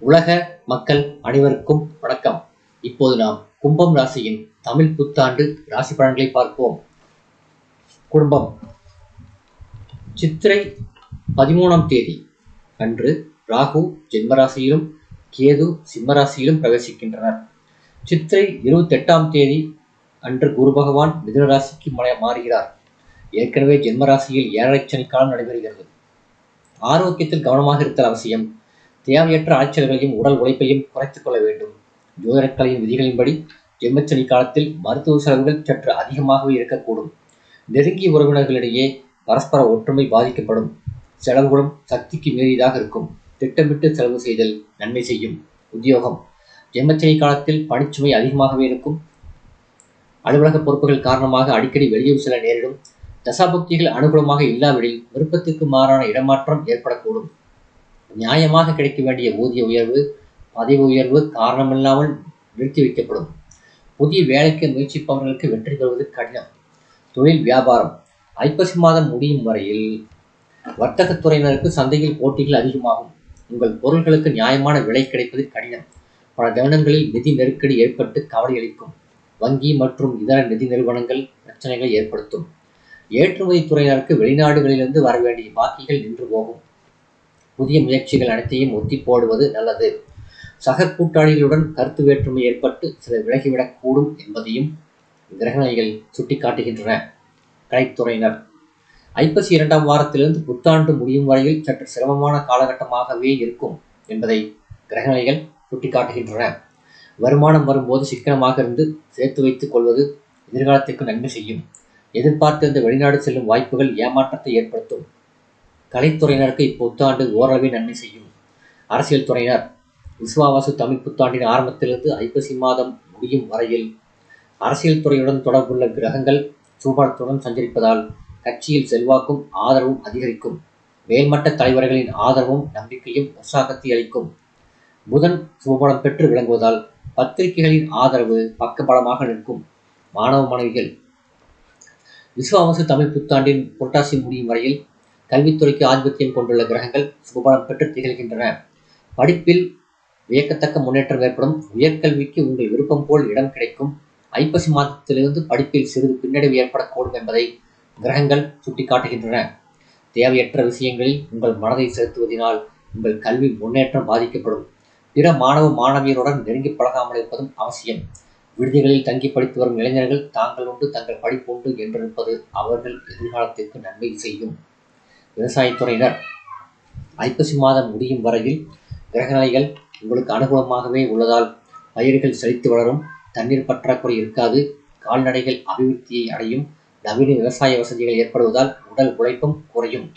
உலக மக்கள் அனைவருக்கும் வணக்கம். இப்போது நாம் கும்பம் ராசியின் தமிழ் புத்தாண்டு ராசி பலன்களை பார்ப்போம். குடும்பம். சித்திரை பதிமூணாம் தேதி அன்று ராகு ஜென்மராசியிலும் கேது சிம்மராசியிலும் பிரவேசிக்கின்றனர். சித்திரை இருபத்தெட்டாம் தேதி அன்று குரு பகவான் மிதுன ராசிக்கு மாறுகிறார். ஏற்கனவே ஜென்மராசியில் ஏழரை சனி காலம் நடைபெறுகிறது. ஆரோக்கியத்தில் கவனமாக இருத்தல் அவசியம். தேவையற்ற அலைச்சல்களையும் உடல் உழைப்பையும் குறைத்துக் கொள்ள வேண்டும். ஜோதிடக்கலையின் விதிகளின்படி ஜெம்மச்சனி காலத்தில் மருத்துவ செலவுகள் சற்று அதிகமாகவே இருக்கக்கூடும். நெருங்கிய உறவினர்களிடையே பரஸ்பர ஒற்றுமை பாதிக்கப்படும். செலவுகளும் சக்திக்கு மீறியதாக இருக்கும். திட்டமிட்டு செலவு செய்தல் நன்மை செய்யும். உத்தியோகம். ஜெம்மச்சனி காலத்தில் பணிச்சுமை அதிகமாகவே இருக்கும். அலுவலக பொறுப்புகள் காரணமாக அடிக்கடி வெளியூர் செல்ல நேரிடும். தசாபக்திகள் அனுகூலமாக இல்லாவிடில் விருப்பத்துக்கு மாறான இடமாற்றம் ஏற்படக்கூடும். நியாயமாக கிடைக்க வேண்டிய ஊதிய உயர்வு பதவி உயர்வு காரணமில்லாமல் நிறுத்தி வைக்கப்படும். புதிய வேலைக்கு முயற்சிப்பவர்களுக்கு வெற்றி பெறுவது கடினம். தொழில் வியாபாரம். ஐப்பசி மாதம் முடியும் வரையில் வர்த்தகத் துறையினருக்கு சந்தையில் போட்டிகள் அதிகமாகும். உங்கள் பொருட்களுக்கு நியாயமான விலை கிடைப்பது கடினம். பல தருணங்களில் நிதி நெருக்கடி ஏற்பட்டு கவலை அளிக்கும். வங்கி மற்றும் இதர நிதி நிறுவனங்கள் பிரச்சனைகளை ஏற்படுத்தும். ஏற்றுமதி துறையினருக்கு வெளிநாடுகளிலிருந்து வர வேண்டிய பாக்கிகள் நின்று போகும். புதிய முயற்சிகள் அனைத்தையும் ஒத்தி போடுவது நல்லது. சக கூட்டாளிகளுடன் கருத்து வேற்றுமை ஏற்பட்டு சிலர் விலகிவிடக்கூடும் என்பதையும் கிரகணிகள் சுட்டிக்காட்டுகின்றன. கலைத்துறையினர். ஐப்பசி இரண்டாம் வாரத்திலிருந்து புத்தாண்டு முடியும் வரையில் சற்று சிரமமான காலகட்டமாகவே இருக்கும் என்பதை கிரகணிகள் சுட்டிக்காட்டுகின்றன. வருமானம் வரும்போது சிக்கனமாக இருந்து சேர்த்து வைத்துக் கொள்வது எதிர்காலத்திற்கு நன்மை செய்யும். எதிர்பார்த்திருந்த வெளிநாடு செல்லும் வாய்ப்புகள் ஏமாற்றத்தை ஏற்படுத்தும். கலைத்துறையினருக்கு இப்புத்தாண்டு ஓரளவே நன்மை செய்யும். அரசியல் துறையினர் விஸ்வாவாசு தமிழ் புத்தாண்டின் ஆரம்பத்திலிருந்து ஐப்பசி மாதம் முடியும் வரையில் அரசியல் துறையுடன் தொடர்புள்ள கிரகங்கள் சூபாரத்துடன் சஞ்சரிப்பதால் கட்சியில் செல்வாக்கும் ஆதரவும் அதிகரிக்கும். மேல்மட்ட தலைவர்களின் ஆதரவும் நம்பிக்கையும் உற்சாகத்தை அளிக்கும். புதன் சுபபலம் பெற்று விளங்குவதால் பத்திரிகைகளின் ஆதரவு பக்கபலமாக நிற்கும் மாணவ மாணவிகள் விஸ்வாவசு தமிழ் புத்தாண்டின் புரட்டாசி முடியும் வரையில் கல்வித்துறைக்கு ஆதிபத்தியம் கொண்டுள்ள கிரகங்கள் சுபபலம் பெற்று திகழ்கின்றன. படிப்பில் வியக்கத்தக்க முன்னேற்றம் ஏற்படும். உயர்கல்விக்கு உங்கள் விருப்பம் போல் இடம் கிடைக்கும். ஐப்பசி மாதத்திலிருந்து படிப்பில் சிறிது பின்னடைவு ஏற்படக்கூடும் என்பதை கிரகங்கள் சுட்டிக்காட்டுகின்றன. தேவையற்ற விஷயங்களில் உங்கள் மனதை செலுத்துவதனால் உங்கள் கல்வி முன்னேற்றம் பாதிக்கப்படும். பிற மாணவ மாணவியருடன் நெருங்கி பழகாமல் இருப்பதும் அவசியம். விடுதிகளில் தங்கி படித்து வரும் இளைஞர்கள் தாங்கள் உண்டு தங்கள் படிப்பு உண்டு என்றிருப்பது அவர்கள் எதிர்காலத்திற்கு நன்மை செய்யும். விவசாயத்துறையினர். ஐப்பசி மாதம் முடியும் வரையில் கிரகநிலைகள் உங்களுக்கு அனுகூலமாகவே உள்ளதால் பயிர்கள் செழித்து வளரும் தண்ணீர் பற்றாக்குறை இருக்காது கால்நடைகள் அபிவிருத்தியை அடையும் நவீன விவசாய வசதிகள் ஏற்படுவதால் உடல் உழைப்பும் குறையும்.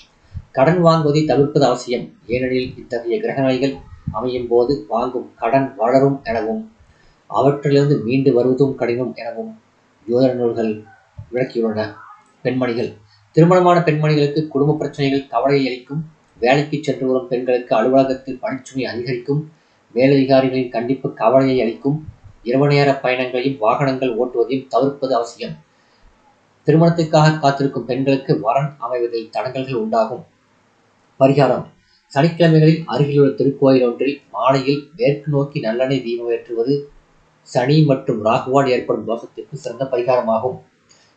கடன் வாங்குவதை தவிர்ப்பது அவசியம். ஏனெனில் இத்தகைய கிரகநிலைகள் அமையும் போது வாங்கும் கடன் வளரும் எனவும் அவற்றிலிருந்து மீண்டு வருவதும் கடினம் எனவும் ஜோதிட நூல்கள் விளக்கியுள்ளன. பெண்மணிகள் திருமணமான பெண்மணிகளுக்கு குடும்ப பிரச்சனைகள் கவலையை அளிக்கும். வேலைக்கு சென்று வரும் பெண்களுக்கு அலுவலகத்தில் பணிச்சுமை அதிகரிக்கும். மேலதிகாரிகளின் கண்டிப்பு கவலையை அளிக்கும். இரவு நேர பயணங்களையும் வாகனங்கள் ஓட்டுவதையும் தவிர்ப்பது அவசியம். திருமணத்திற்காக காத்திருக்கும் பெண்களுக்கு வரன் அமைவதில் தடங்கல்கள் உண்டாகும். பரிகாரம். சனிக்கிழமைகளில் அருகிலுள்ள திருக்கோயில் ஒன்றில் மாலையில் மேற்கு நோக்கி நல்லெண்ணெய் தீபம் ஏற்றுவது சனி மற்றும் ராகுவால் ஏற்படும் தோஷத்திற்கு சிறந்த பரிகாரமாகும்.